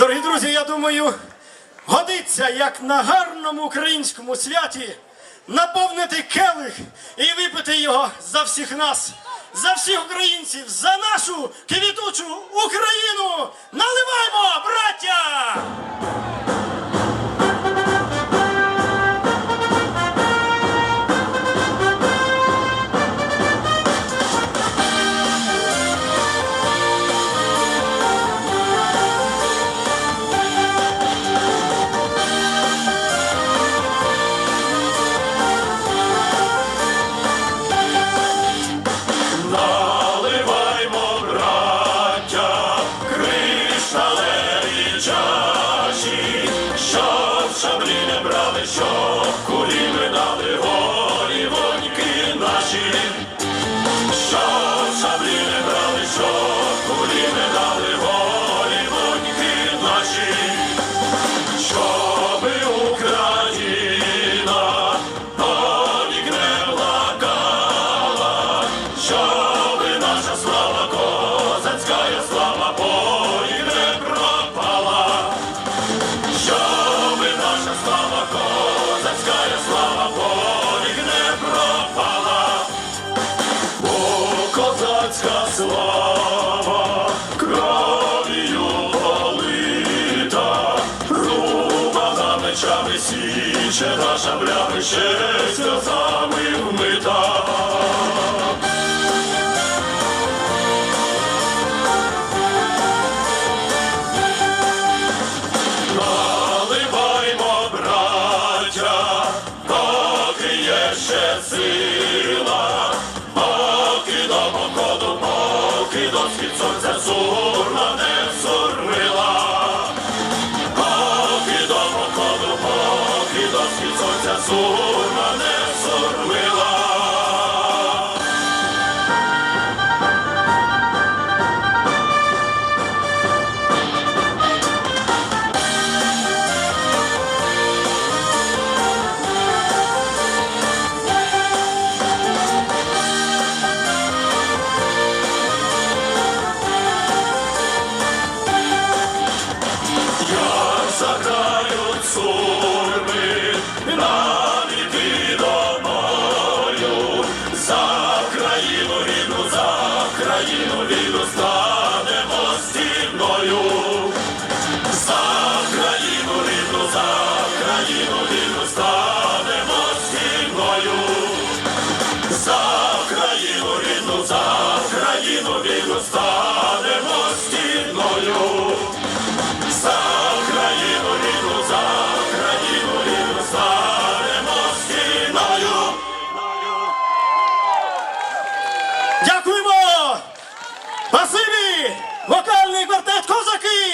Дорогі друзі, я думаю, годиться, як на гарному українському святі, наповнити келих і випити його за всіх нас, за всіх українців, за нашу квітучу Україну! Наливаймо, браття! Не брали, щоб кулі минали голівоньки наші, щоб шаблі не брали, щоб кулі минали голівоньки наші, щоби Україна повік не плакала, щоби січе наша бляха ще сльозами вмита. Наливаймо, браття, доки є ще сила, Як заграють Дякуємо! Спасибі! Вокальний квартет козаки!